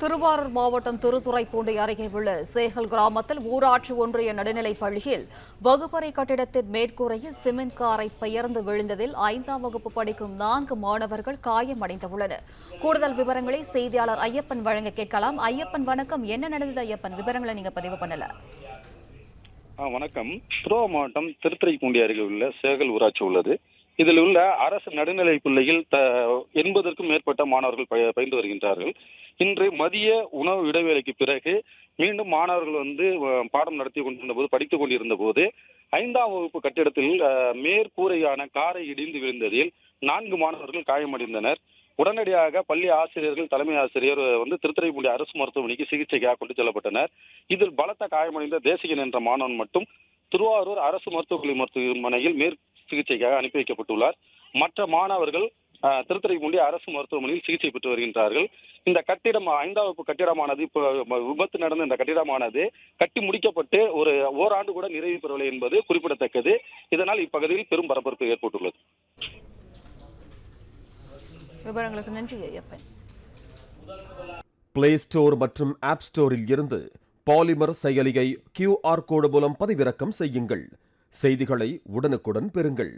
திருவாரூர் மாவட்டம் திருத்துறைப்பூண்டி அருகே உள்ள சேகல் கிராமத்தில் ஊராட்சி ஒன்றிய நடுநிலைப் பள்ளியில் வகுப்பறை கட்டிடத்தின் மேற்கூரையில் சிமெண்ட் காரை பெயர்ந்து விழுந்ததில் ஐந்தாம் வகுப்பு படிக்கும் நான்கு மாணவர்கள் காயமடைந்துள்ளனர் கூடுதல் விவரங்களை செய்தியாளர் ஐயப்பன் வழங்க கேட்கலாம். ஐயப்பன் வணக்கம். என்ன நடந்தது ஐயப்பன்? விவரங்களை நீங்க பதிவு பண்ணல. வணக்கம். திருவாரூர் மாவட்டம் திருத்துறைப்பூண்டி அருகே உள்ள சேகல் ஊராட்சி உள்ளது. இதில் உள்ள அரசு நடுநிலைப் பள்ளியில் எண்பதற்கும் மேற்பட்ட மாணவர்கள் பயின்று வருகின்றார்கள். இன்று மதிய உணவு இடைவேளைக்கு பிறகு மீண்டும் மாணவர்கள் வந்து பாடம் நடத்தி கொண்டிருந்த போது படித்துக் கொண்டிருந்த போது ஐந்தாம் வகுப்பு கட்டிடத்தில் மேற்கூரையான காரை இடிந்து விழுந்ததில் நான்கு மாணவர்கள் காயமடைந்தனர். உடனடியாக பள்ளி ஆசிரியர்கள் தலைமை ஆசிரியர் வந்து திருத்துறைப்பூண்டி அரசு மருத்துவமனைக்கு சிகிச்சைக்காக கொண்டு செல்லப்பட்டனர். இதில் பலத்த காயமடைந்த தேசிகன் என்ற மாணவன் மட்டும் திருவாரூர் அரசு மருத்துவக்கல்லூரி மருத்துவமனையில் மேற் சிகிச்சைக்காக அனுப்பி வைக்கப்பட்டுள்ளார். மற்ற மாணவர்கள் திருத்துறைப்பூண்டி அரசு மருத்துவமனையில் சிகிச்சை பெற்று வருகின்றார்கள். இந்த கட்டிடம் ஐந்தாம் வகுப்பு கட்டிடமானது இப்போ விபத்து நடந்த இந்த கட்டிடமானது கட்டி முடிக்கப்பட்டு ஒரு ஓராண்டு கூட நிறைவு பெறவில்லை என்பது குறிப்பிடத்தக்கது. இதனால் இப்பகுதியில் பெரும் பரபரப்பு ஏற்பட்டுள்ளது. விவரங்களுக்கு நன்றி ஐயப்பன். பிளே ஸ்டோர் மற்றும் ஆப் ஸ்டோரில் இருந்து பாலிமர் செயலியை கியூஆர் கோடு மூலம் பதிவிறக்கம் செய்யுங்கள். செய்திகளை உடனுக்குடன் பெறுங்கள்.